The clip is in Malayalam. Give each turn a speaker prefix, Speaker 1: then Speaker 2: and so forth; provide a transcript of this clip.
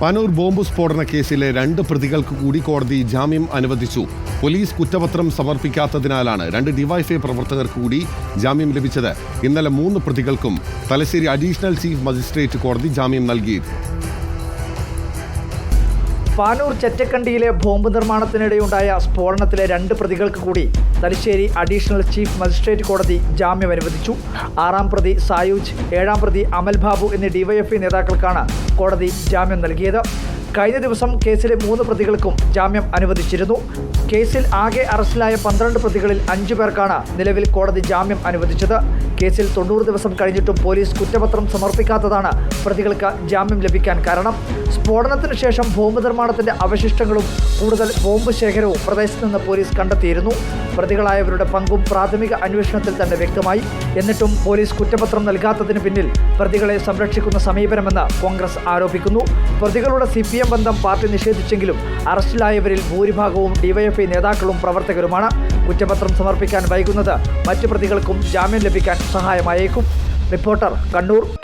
Speaker 1: പാനൂർ ബോംബ് സ്ഫോടന കേസിലെ രണ്ട് പ്രതികൾക്ക് കൂടി കോടതി ജാമ്യം അനുവദിച്ചു. പോലീസ് കുറ്റപത്രം സമർപ്പിക്കാത്തതിനാലാണ് രണ്ട് ഡിവൈഫൈ പ്രവർത്തകർക്ക് കൂടി ജാമ്യം ലഭിച്ചത്. ഇന്നലെ മൂന്ന് പ്രതികൾക്കും തലശ്ശേരി അഡീഷണൽ ചീഫ് മജിസ്ട്രേറ്റ് കോടതി ജാമ്യം നൽകി.
Speaker 2: പാനൂർ ചെറ്റക്കണ്ടിയിലെ ബോംബ് നിർമ്മാണത്തിനിടെയുണ്ടായ സ്ഫോടനത്തിലെ രണ്ട് പ്രതികൾക്ക് കൂടി തലശ്ശേരി അഡീഷണൽ ചീഫ് മജിസ്ട്രേറ്റ് കോടതി ജാമ്യം അനുവദിച്ചു. ആറാം പ്രതി സായൂജ് ഏഴാം പ്രതി അമൽ ബാബു എന്നീ ഡിവൈഎഫ്ഐ നേതാക്കൾക്കാണ് കോടതി ജാമ്യം നൽകിയത്. കഴിഞ്ഞ ദിവസം കേസിലെ മൂന്ന് പ്രതികൾക്കും ജാമ്യം അനുവദിച്ചിരുന്നു. കേസിൽ ആകെ അറസ്റ്റിലായ പന്ത്രണ്ട് പ്രതികളിൽ അഞ്ചു പേർക്കാണ് നിലവിൽ കോടതി ജാമ്യം അനുവദിച്ചത്. കേസിൽ തൊണ്ണൂറ് ദിവസം കഴിഞ്ഞിട്ടും പോലീസ് കുറ്റപത്രം സമർപ്പിക്കാത്തതാണ് പ്രതികൾക്ക് ജാമ്യം ലഭിക്കാൻ കാരണം. സ്ഫോടനത്തിന് ശേഷം ബോംബ് നിർമ്മാണത്തിന്റെ അവശിഷ്ടങ്ങളും കൂടുതൽ ബോംബ് ശേഖരവും പ്രദേശത്ത് നിന്ന് പോലീസ് കണ്ടെത്തിയിരുന്നു. പ്രതികളായവരുടെ പങ്കും പ്രാഥമിക അന്വേഷണത്തിൽ തന്നെ വ്യക്തമായി. എന്നിട്ടും പോലീസ് കുറ്റപത്രം നൽകാത്തതിന് പിന്നിൽ പ്രതികളെ സംരക്ഷിക്കുന്ന സമീപനമെന്ന് കോൺഗ്രസ് ആരോപിക്കുന്നു. പ്രതികളുടെ സി പി എം ബന്ധം പാർട്ടി നിഷേധിച്ചെങ്കിലും അറസ്റ്റിലായവരിൽ ഭൂരിഭാഗവും ഡിവൈഎഫ്ഐ നേതാക്കളും പ്രവർത്തകരുമാണ്. കുറ്റപത്രം സമർപ്പിക്കാൻ വൈകുന്നത് മറ്റു പ്രതികൾക്കും ജാമ്യം ലഭിക്കാൻ സഹായമായേക്കും റിപ്പോർട്ടർ കണ്ണൂർ